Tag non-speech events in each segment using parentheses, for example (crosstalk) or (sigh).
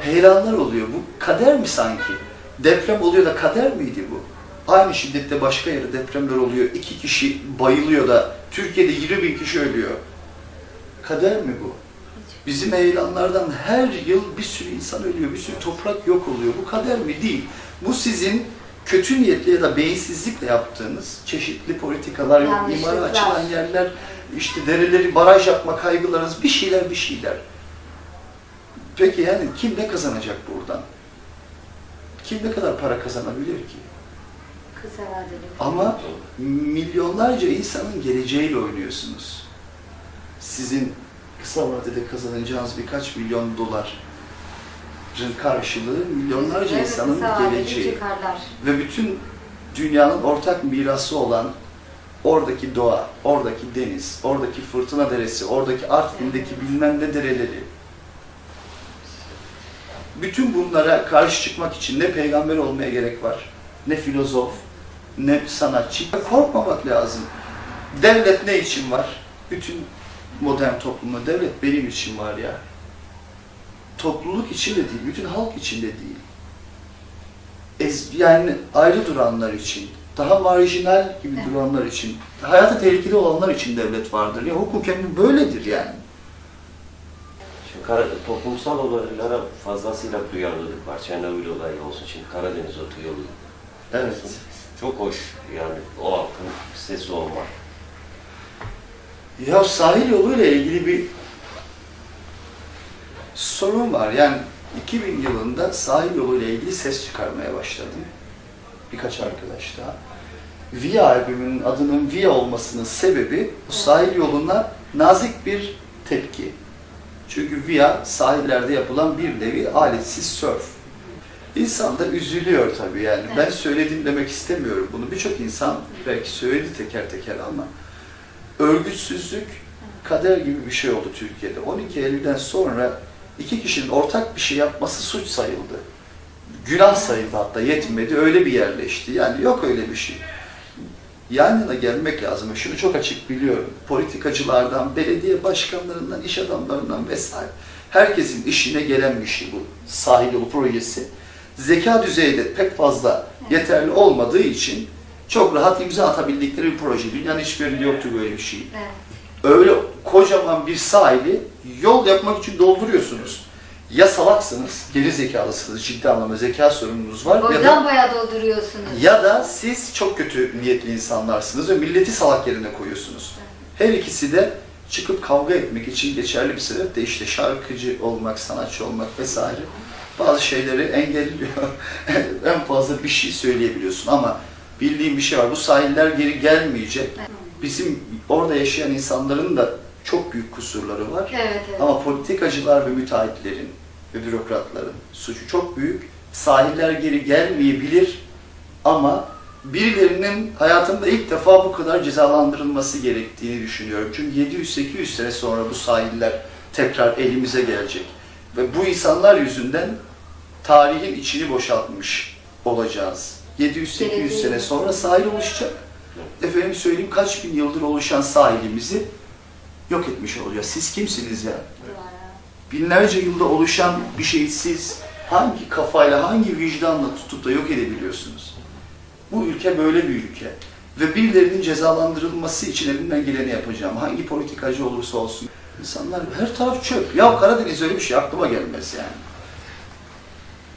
Heyelanlar oluyor. Bu kader mi sanki? Deprem oluyor da kader miydi bu? Aynı şiddette başka yere depremler oluyor. İki kişi bayılıyor da Türkiye'de 20 bin kişi ölüyor. Kader mi bu? Bizim heyelanlardan her yıl bir sürü insan ölüyor, bir sürü toprak yok oluyor. Bu kader mi? Değil. Bu sizin kötü niyetli ya da beyinsizlikle yaptığınız çeşitli politikalar, yok, imara açılan yerler, işte dereleri baraj yapma kaygılarınız, bir şeyler bir şeyler. Peki yani kim ne kazanacak buradan? Kim ne kadar para kazanabilir ki? Kısa vadeli. Ama milyonlarca insanın geleceğiyle oynuyorsunuz. Sizin kısa vadede kazanacağınız birkaç milyon doların karşılığı milyonlarca Evet, insanın geleceği. çıkarlar. Ve bütün dünyanın ortak mirası olan oradaki doğa, oradaki deniz, oradaki fırtına deresi, oradaki Artvin'deki bilmem ne dereleri. Bütün bunlara karşı çıkmak için ne peygamber olmaya gerek var, ne filozof, ne sanatçı. Korkmamak lazım. Devlet ne için var? Bütün modern toplumda devlet benim için var ya. Topluluk için de değil, bütün halk için de değil ez, yani ayrı duranlar için, daha marjinal gibi duranlar için, hayata tehlikeli olanlar için devlet vardır. Ya hukuken böyledir yani. Şimdi kara, toplumsal olaylara fazlasıyla duyarlılık var. Çernobil olayı olsun, şimdi Karadeniz otoyolu. Evet. Çok hoş yani o halkın sesi olmak. Ya sahil yoluyla ilgili bir sorun var. Yani 2000 yılında sahil yoluyla ilgili ses çıkarmaya başladım. Birkaç arkadaş daha. Via albümünün adının Via olmasının sebebi sahil yoluna nazik bir tepki. Çünkü Via sahillerde yapılan bir nevi aletsiz sörf. İnsan da üzülüyor tabii yani. Ben söyledim demek istemiyorum bunu. Birçok insan belki söyledi teker teker ama örgütsüzlük kader gibi bir şey oldu Türkiye'de. 12 Eylül'den sonra iki kişinin ortak bir şey yapması suç sayıldı. Günah sayıldı hatta yetmedi öyle bir yerleşti. Yani yok öyle bir şey. Yan yana gelmek lazım. Şunu çok açık biliyorum. Politikacılardan, belediye başkanlarından, iş adamlarından vesaire. Herkesin işine gelen bir şey bu sahil yolu projesi. Zeka düzeyi de pek fazla yeterli olmadığı için çok rahat imza atabildikleri bir proje. Dünyanın hiçbirinde yoktu böyle bir şey Evet. öyle kocaman bir sahili yol yapmak için dolduruyorsunuz. Ya salaksınız, geri zekalısınız, ciddi anlamda zeka sorununuz var ya da, boya dolduruyorsunuz. ya da siz çok kötü niyetli insanlarsınız ve milleti salak yerine koyuyorsunuz. Her ikisi de çıkıp kavga etmek için geçerli bir sebep de işte şarkıcı olmak, sanatçı olmak vesaire bazı şeyleri engelliyor. (laughs) en fazla bir şey söyleyebiliyorsun ama bildiğim bir şey var. Bu sahiller geri gelmeyecek. Bizim orada yaşayan insanların da çok büyük kusurları var. Evet, evet. Ama politikacılar ve müteahhitlerin ve bürokratların suçu çok büyük. Sahiller geri gelmeyebilir ama birilerinin hayatında ilk defa bu kadar cezalandırılması gerektiğini düşünüyorum. Çünkü 700-800 sene sonra bu sahiller tekrar elimize gelecek. Ve bu insanlar yüzünden tarihin içini boşaltmış olacağız. 700-800 Geleceği. sene sonra sahil oluşacak. Efendim söyleyeyim kaç bin yıldır oluşan sahilimizi yok etmiş olacağız. Siz kimsiniz ya? binlerce yılda oluşan bir şeyi siz hangi kafayla, hangi vicdanla tutup da yok edebiliyorsunuz? Bu ülke böyle bir ülke. Ve birilerinin cezalandırılması için elimden geleni yapacağım. Hangi politikacı olursa olsun. İnsanlar her taraf çöp. Ya Karadeniz öyle bir şey aklıma gelmez yani.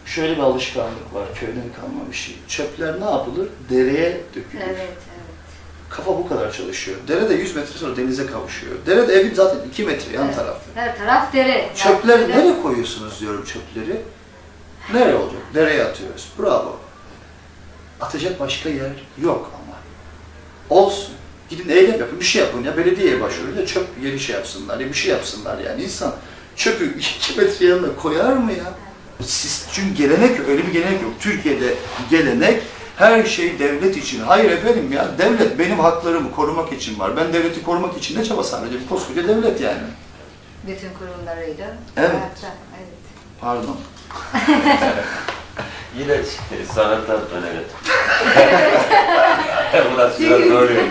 Şöyle bir alışkanlık var, köyden kalma bir şey. Çöpler ne yapılır? Dereye dökülür. Evet, evet. Kafa bu kadar çalışıyor. Dere de 100 metre sonra denize kavuşuyor. Dere de evin zaten 2 metre yan Evet. tarafı. Her taraf dere. Çöpleri Yani nereye koyuyorsunuz diyorum çöpleri. Nereye olacak? Nereye atıyoruz? Bravo. Atacak başka yer yok ama. Olsun. Gidin eylem yapın, bir şey yapın ya. Belediyeye başvurun ya çöp yeri şey yapsınlar ya bir şey yapsınlar yani. insan çöpü (laughs) iki metre yanına koyar mı ya? Siz, çünkü gelenek öyle bir gelenek yok. Türkiye'de gelenek her şey devlet için. Hayır efendim ya, devlet benim haklarımı korumak için var. Ben devleti korumak için ne çaba sarf edeceğim? Koskoca devlet yani. Bütün kurumlarıyla. Evet. hayatta, Evet. Pardon. (laughs) Yine sanattan önemli. Burası biraz böyle.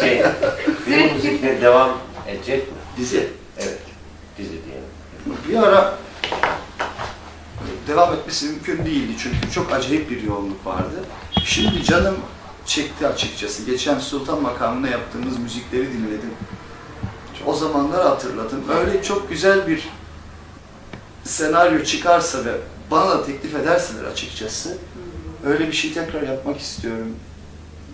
Şey, (laughs) (laughs) film müzikle devam edecek mi? Dizi. Evet, dizi diyelim. Bir ara devam etmesi mümkün değildi çünkü çok acayip bir yoğunluk vardı. Şimdi canım çekti açıkçası. Geçen Sultan makamında yaptığımız müzikleri dinledim. O zamanları hatırladım. Öyle çok güzel bir senaryo çıkarsa ve bana da teklif ederseler açıkçası öyle bir şey tekrar yapmak istiyorum.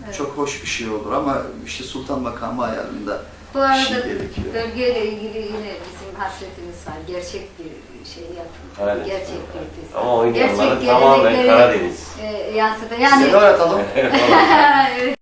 Evet. Çok hoş bir şey olur ama işte Sultan makamı ayarında Bu arada şey gerekiyor. bölgeyle ilgili yine bizim hasretimiz var. Gerçek bir şey yapın. Karadeniz. Gerçek bir. Ama oynayanların Gerçek tamamen Karadeniz. e, yansıdı. Size Yani de oynatalım. (laughs) (laughs) Evet.